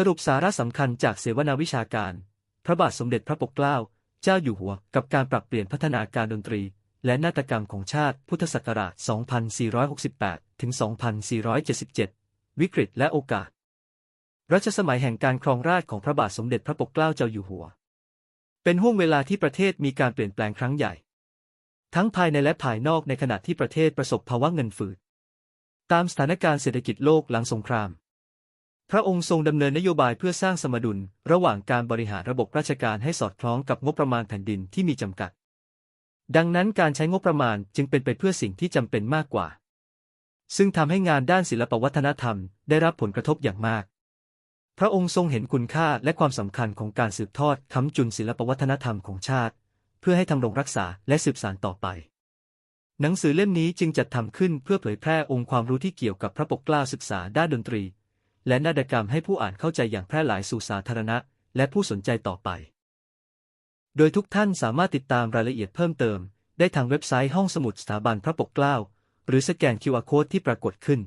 สรุปสาระสำคัญจากเสวนาวิชาการ พระบาทสมเด็จพระปกเกล้า เจ้าอยู่หัว กับการปรับเปลี่ยนพัฒนาการดนตรี และนาฏกรรมของชาติพุทธศักราช 2468 ถึง 2477 วิกฤตและโอกาส รัชสมัยแห่งการครองราชของพระบาทสมเด็จพระปกเกล้าเจ้าอยู่หัว เป็นห่วงเวลาที่ประเทศมีการเปลี่ยนแปลงครั้งใหญ่ ทั้งภายในและภายนอกในขณะที่ประเทศประสบภาวะเงินฝืด ตามสถานการณ์เศรษฐกิจโลกหลังสงคราม พระองค์ทรงดำเนินนโยบายเพื่อสร้างสมดุล ระหว่างการบริหารระบบราชการให้สอดคล้องกับงบประมาณแผ่นดินที่มีจำกัด ดังนั้นการใช้งบประมาณจึงเป็นไปเพื่อสิ่งที่จำเป็นมากกว่า ซึ่งทำให้งานด้านศิลปวัฒนธรรมได้รับผลกระทบอย่างมาก พระองค์ทรงเห็นคุณค่าและความสำคัญของการสืบทอดคำจุนศิลปวัฒนธรรมของชาติ เพื่อให้ทำรงรักษาและสืบสานต่อไปหนังสือเล่มนี้จึงจัดทำขึ้นเพื่อเผยแพร่องค์ความรู้ที่เกี่ยวกับพระปกเกล้าศึกษาด้านดนตรี และนาฏกรรมให้ผู้อ่านเข้าใจอย่างแพร่หลายสู่สาธารณะ และผู้สนใจต่อไป โดยทุกท่านสามารถติดตามรายละเอียดเพิ่มเติม ได้ทางเว็บไซต์ห้องสมุดสถาบันพระปกเกล้า หรือสแกน QR Code ที่ปรากฏขึ้น